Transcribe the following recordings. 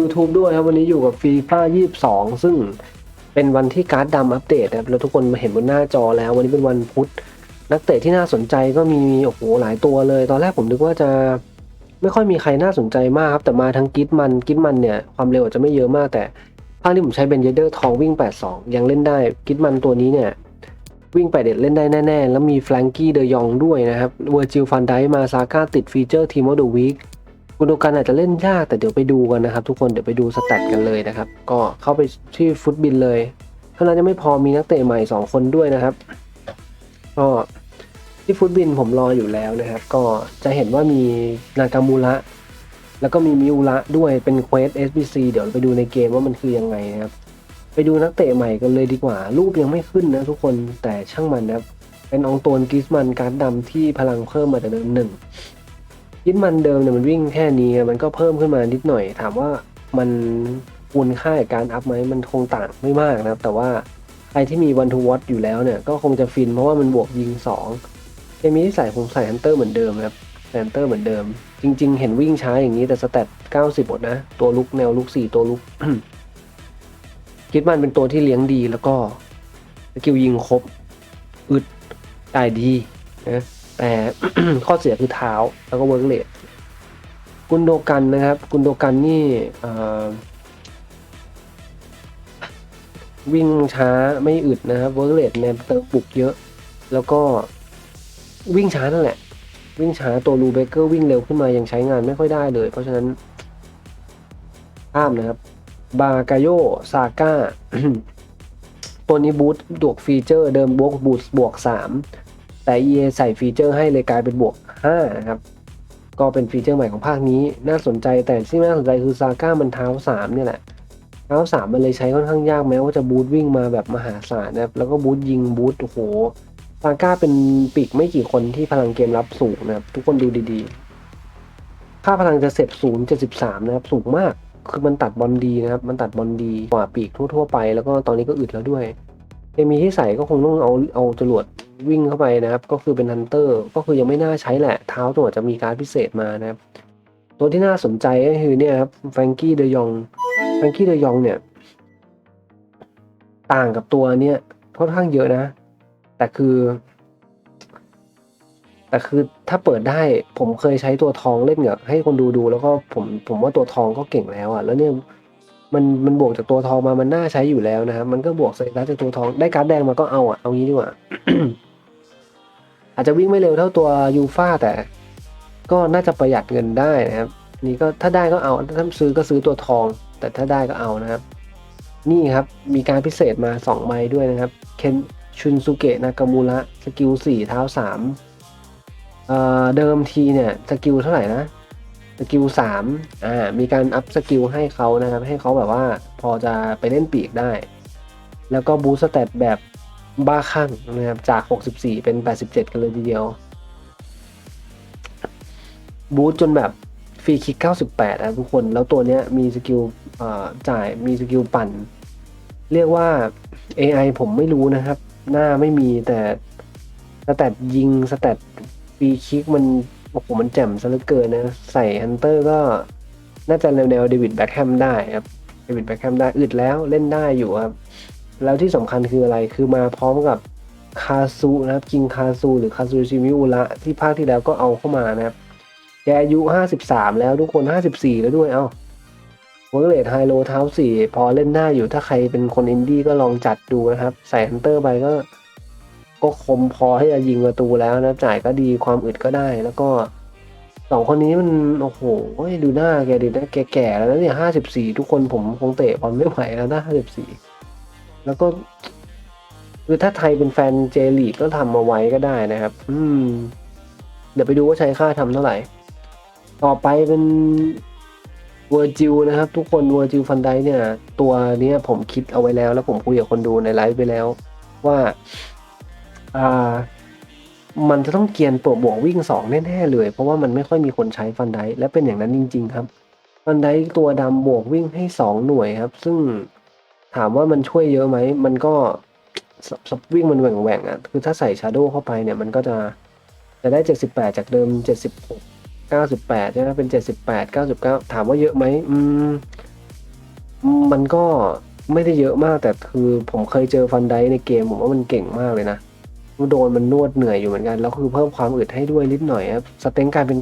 YouTube ด้วยครับ วันนี้อยู่กับฟีฟ่า22ซึ่งเป็นวันที่การ์ดดำอัปเดตนะครับแล้วทุกคนมาเห็นบนหน้าจอแล้ว วันนี้เป็นวันพุธ นักเตะที่น่าสนใจก็มีโอ้โหหลายตัวเลย ตอนแรกผมนึกว่าจะไม่ค่อยมีใครน่าสนใจมากครับ แต่มาทั้งกิทมันกิทมันเนี่ย ความเร็วอาจจะไม่เยอะมากแต่ภาคที่ผมใช้เบนเยเดอร์ทองวิ่ง 82 ยังเล่นได้กิทมันตัวนี้เนี่ย วิ่งไปเด็ดเล่นได้แน่ ๆ แล้วมีแฟรงกี้เดยองด้วยนะครับเวอร์จิลฟันไดมาซาก้าติดฟีเจอร์ทีมอดูวีค กุนโดกันอาจจะเล่นยากแต่เดี๋ยวไปดูกันนะครับ ทุกคนเดี๋ยวไปดูสแตทกันเลยนะครับ ก็เข้าไปที่ฟุตบินเลยเท่านั้นจะไม่พอมีนักเตะใหม่ 2 คนด้วยนะครับ ก็ที่ฟุตบินผมรออยู่แล้วนะครับ ก็จะเห็นว่ามีนากามูระแล้วก็มีมิวระด้วยเป็นเควส SBC เดี๋ยวไปดูในเกมว่ามันคือยังไงนะครับ ไปดูนักเตะใหม่กันเลยดีกว่า รูปยังไม่ขึ้นนะทุกคนแต่ช่างมันนะครับเป็นองโตนกิสมันการ์ดดำที่พลังเพิ่มมาจากเดิมหนึ่ง กิสมันเดิมเนี่ยมันวิ่งแค่นี้มันก็เพิ่มขึ้นมานิดหน่อย ถามว่ามันคูณค่ากับการอัพไหมมันคงต่างไม่มากนะครับ แต่ว่าใครที่มีวันทูวอตอยู่แล้วเนี่ยก็คงจะฟินเพราะว่ามันบวกยิง2เคมีที่ใส่ผมใส่ฮันเตอร์เหมือนเดิมครับฮันเตอร์เหมือนเดิม จริง ๆ เห็นวิ่งช้าอย่างนี้แต่สแตท90หมดนะ ตัวลุกแนวลุก4ตัวลุกคิดมันเป็นตัวที่เลี้ยงดีแล้วก็สกิลยิงครบอึดจ่ายดีนะ แต่ข้อเสียคือเท้าแล้วก็เวิร์กเลดกุนโดกันนะครับ กุนโดกันนี่วิ่งช้าไม่อึดนะครับเวิร์กเลดเนี่ยเติมบุกเยอะ แล้วก็วิ่งช้านั่นแหละ วิ่งช้าตัวรูเบเกอร์วิ่งเร็วขึ้นมายังใช้งานไม่ค่อยได้เลย เพราะฉะนั้นข้ามนะครับ บากาโยซาก้าตัวนี้บูทบวกฟีเจอร์เดิมบวกบูทบวก3 แต่ EA ใส่ฟีเจอร์ให้เลยกลายเป็นบวก 5 นะครับ ก็เป็นฟีเจอร์ใหม่ของภาคนี้ น่าสนใจแต่ที่น่าสนใจคือซาก้ามันเท้า 3 เนี่ยแหละเท้า 3 มันเลยใช้ค่อนข้างยากแม้ว่าจะบูทวิ่งมาแบบมหาศาลนะครับ แล้วก็บูทยิงบูทโอ้โหซาก้าเป็นปีกไม่กี่คนที่พลังเกมรับสูงนะครับ ทุกคนดูดีๆ ค่าพลังจะเสร็จศูนย์เจ็ดสิบสามนะครับ สูงมาก คือมันตัดบอลดีนะครับ มันตัดบอลดีกว่าปีกทั่วๆไป แล้วก็ตอนนี้ก็อึดแล้วด้วยเคมีที่ใส่ก็คงต้องเอาเอาจรวด วิ่งเข้าไปนะครับ ก็คือเป็นฮันเตอร์ก็คือยังไม่น่าใช้แหละ เท้าตัวจะมีการพิเศษมานะครับ ตัวที่น่าสนใจก็คือเนี่ยครับแฟรงกี้เดยองแฟรงกี้เดยองเนี่ย ต่างกับตัวเนี่ยค่อนข้างเยอะนะ แต่คือ แต่คือถ้าเปิดได้ผมเคยใช้ตัวทองเล่นกับให้คนดูดู แล้วก็ผมผมว่าตัวทองก็เก่งแล้วอะ่ะ แล้วเนี่ยมันมันบวกจากตัวทองมามันน่าใช้อยู่แล้วนะครับ มันก็บวกใส่ร์ดจากตัวทองได้การ์ดแดงมาก็เอาอะ่ะ เอางี้ดีกว่า อาจจะวิ่งไม่เร็วเท่าตัวยูฟ่าแต่ก็น่าจะประหยัดเงินได้นะครับ นี่ก็ถ้าได้ก็เอาถ้าซื้อก็ซื้อตัวทอง แต่ถ้าได้ก็เอานะครับ นี่ครับมีการพิเศษมา 2 ใบด้วยนะครับเคนชุนสุเกะนากามูระสกิล4เท้า3เอ่อเดิมทีเนี่ยสกิลเท่าไหร่นะสกิล3อ่ามีการอัพสกิลให้เขานะครับ ให้เขาแบบว่าพอจะไปเล่นปีกได้ แล้วก็บูสต์สเตตแบบ บ้าคลั่งนะครับจาก 64 เป็น 87 กันเลยทีเดียว บูสต์จนแบบฟรีคิก 98นะทุกคน แล้วตัวเนี้ยมีสกิลจ่ายมีสกิลปั่น เรียกว่า AI ผมไม่รู้นะครับ หน้าไม่มีแต่สแตทยิงสแตทฟรีคิกมันโอ้โหมันแจ่มซะเหลือเกินนะ ใส่ฮันเตอร์ก็น่าจะแนวแนวเดวิดแบ็คแฮมได้ครับเดวิดแบ็คแฮมได้อึดแล้วเล่นได้อยู่ครับ แล้วที่สำคัญคืออะไรคือมาพร้อมกับคาซูนะครับกิงคาซูหรือคาซูชิมิอุระที่ภาคที่แล้วก็เอาเข้ามานะครับแกอายุ 53 แล้วทุกคน 54 แล้วด้วยเอ้าเวิร์กเลดไฮโลเท้าสี่พอเล่นได้อยู่ถ้าใครเป็นคนอินดี้ก็ลองจัดดูนะครับ ใส่ฮันเตอร์ไปก็ ก็คมพอให้จะยิงประตูแล้วนะจ่ายก็ดีความอึดก็ได้ แล้วก็สองคนนี้มัน โอ้โหดูหน้าแกดินะแกแก่แล้วนะเนี่ย54ทุกคนผมคงเตะบอลไม่ไหวแล้วนะ54 แล้วก็ คือถ้าไทยเป็นแฟนเจลีกก็ทำมาไว้ก็ได้นะครับ อืม เดี๋ยวไปดูว่าใช้ค่าทำเท่าไหร่ ต่อไปเป็นเวอร์จิลนะครับ ทุกคนเวอร์จิลฟันไดเนี่ย ตัวเนี้ยผมคิดเอาไว้แล้ว แล้วผมคุยกับคนดูในไลฟ์ไปแล้ว ว่า อ่า มันจะต้องเกียนตัวบวกวิ่งสองแน่ๆเลย เพราะว่ามันไม่ค่อยมีคนใช้ฟันไดและเป็นอย่างนั้นจริง ๆ ครับฟันไดตัวดำบวกวิ่งให้สองหน่วยครับ ซึ่ง ถามว่ามันช่วยเยอะไหม มันก็สสวิ่งมันแหว่งๆอะ คือถ้าใส่ชาร์โดเข้าไปเนี่ย มันก็จะจะได้ 78 จากเดิม 76 98ใช่ไหมเป็น 78 99 ถามว่าเยอะไหมอืม มันก็ไม่ได้เยอะมาก แต่คือผมเคยเจอฟันไดในเกมผมว่ามันเก่งมากเลยนะโดนมันนวดเหนื่อยอยู่เหมือนกัน แล้วคือเพิ่มความอึดให้ด้วยนิดหน่อยครับ สเต็งกลายเป็น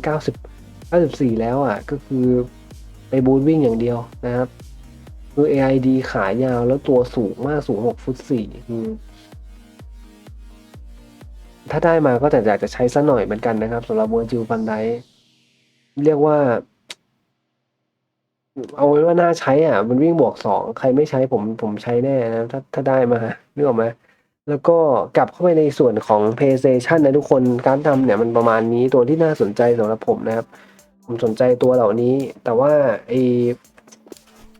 90 94 แล้วอะ ก็คือไปบูทวิ่งอย่างเดียวนะครับ คือ AID ขายาวแล้วตัวสูงมากสูง6ฟุต4อืมถ้าได้มาก็แต่อยากจะใช้ซะหน่อยเหมือนกันนะครับสำหรับเวอร์จิลฟันไดเรียกว่า เอาไว้ว่าน่าใช้อะ มันวิ่งบวกสองใครไม่ใช้ผมผมใช้แน่นะถ้าถ้าได้มานึกออกไหมแล้วก็กลับเข้าไปในส่วนของ PlayStation นะทุกคนการทำเนี่ยมันประมาณนี้ตัวที่น่าสนใจสำหรับผมนะครับ ผมสนใจตัวเหล่านี้ แต่ว่าไอ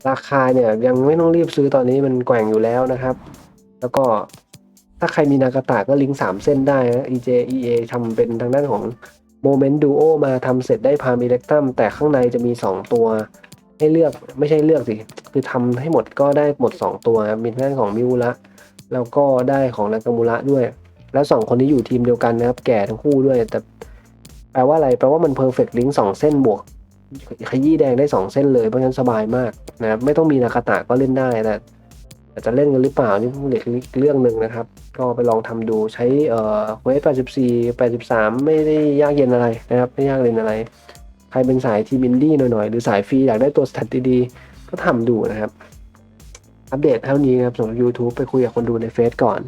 ราคาเนี่ยยังไม่ต้องรีบซื้อตอนนี้มันแกว่งอยู่แล้วนะครับ แล้วก็ถ้าใครมีนากาตะก็ลิงก์สามเส้นได้นะ EJ EA ทำเป็นทางด้านของ Moment Duo มาทำเสร็จได้พามิเล็กตัมแต่ข้างในจะมี 2 ตัว ให้เลือกไม่ใช่เลือกสิ คือทำให้หมดก็ได้หมด 2 ตัวครับมีทางด้านของมิวระแล้วก็ได้ของนากามูระด้วย แล้วสองคนนี้อยู่ทีมเดียวกันนะครับ แก่ทั้งคู่ด้วย แต่แปลว่าอะไร แปลว่ามันเพอร์เฟกต์ลิงก์สองเส้นบวก ขยี้แดงได้ 2 เส้นเลยเพราะฉะนั้นสบายมากนะครับไม่ต้องมีนาคาตะก็เล่นได้แต่จะเล่นกันหรือเปล่านี่เรื่องหนึ่งนะครับ ก็ไปลองทำดูใช้เอ่อเวฟ84 83 ไม่ได้ยากเย็นอะไรนะครับไม่ยากเย็นอะไร ใครเป็นสายทีมินดี้หน่อยๆ หรือสายฟรีอยากได้ตัวสแตทดีๆก็ทำดูนะครับ อัปเดตเท่านี้นะครับสำหรับ YouTube ไปคุยกับคนดูในเฟซก่อน